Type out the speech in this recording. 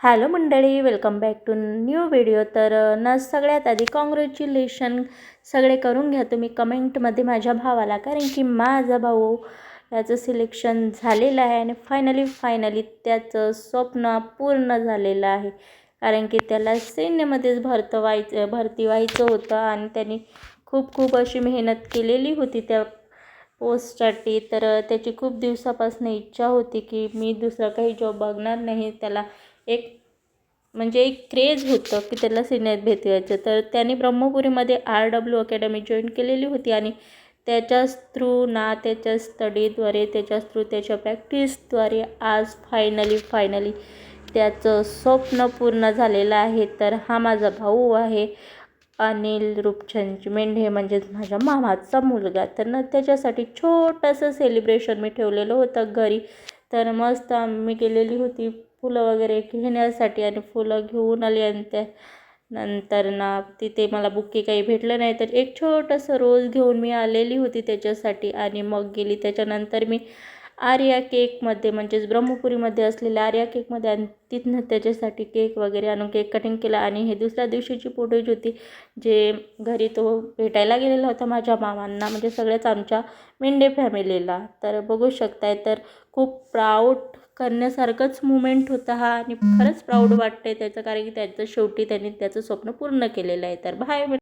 Hello मंडळी welcome back to new video तर न सगळ्यात आधी कॉंग्रॅच्युलेशन सगळे करून घ्या तुम्ही कमेंटमध्ये माझ्या भावाला. कारण की माझा भाऊ याचं सिलेक्शन झालेलं आहे आणि फायनली फायनली त्याचं स्वप्न पूर्ण झालेलं आहे. कारण की त्याला सैन्यामध्येच भरत व्हायचं भरती व्हायचं होतं आणि त्यांनी खूप खूप अशी मेहनत केलेली होती त्या पोस्टसाठी. तर त्याची खूप दिवसापासून इच्छा होती की मी दुसरा काही जॉब बघणार नाही. त्याला एक म्हणजे एक क्रेज होतं की त्याला सिनेमात भेटायचं. तर त्याने ब्रह्मपुरीमध्ये आर डब्ल्यू अकॅडमी जॉईन केलेली होती आणि त्याच्याच थ्रू ना त्याच्या स्टडीद्वारे त्याच्याच थ्रू त्याच्या प्रॅक्टिसद्वारे आज फायनली फायनली त्याचं स्वप्न पूर्ण झालेलं आहे. तर हा माझा भाऊ आहे अनिल रूपचंद मेंढे म्हणजेच माझ्या मामाचा मुलगा. तर ना त्याच्यासाठी छोटंसं सेलिब्रेशन मी ठेवलेलं होतं घरी. तर मस्त आम्ही केलेली होती फुलं वगैरे घेण्यासाठी आणि फुलं घेऊन आली आणि त्या नंतर ना तिथे मला बुके काही भेटलं नाही. तर एक छोटंसं रोज घेऊन मी आलेली होती त्याच्यासाठी आणि मग गेली. त्याच्यानंतर मी आर्या केकमध्ये म्हणजेच ब्रह्मपुरीमध्ये असलेल्या आर्या केकमध्ये आणि तिथनं त्याच्यासाठी केक वगैरे आणून केक कटिंग केला. आणि हे दुसऱ्या दिवशीची फुटेज होती जे घरी तो भेटायला गेलेला होता माझ्या मामांना म्हणजे सगळ्याच आमच्या मेंढे फॅमिलीला तर बघू शकताय तर खूप प्राऊड करण्यासारखंच मुमेंट होता हा आणि खरंच प्राऊड वाटतंय त्याचं. कारण की त्याचं शेवटी त्यांनी त्याचं स्वप्न पूर्ण केलेलं आहे. तर बाय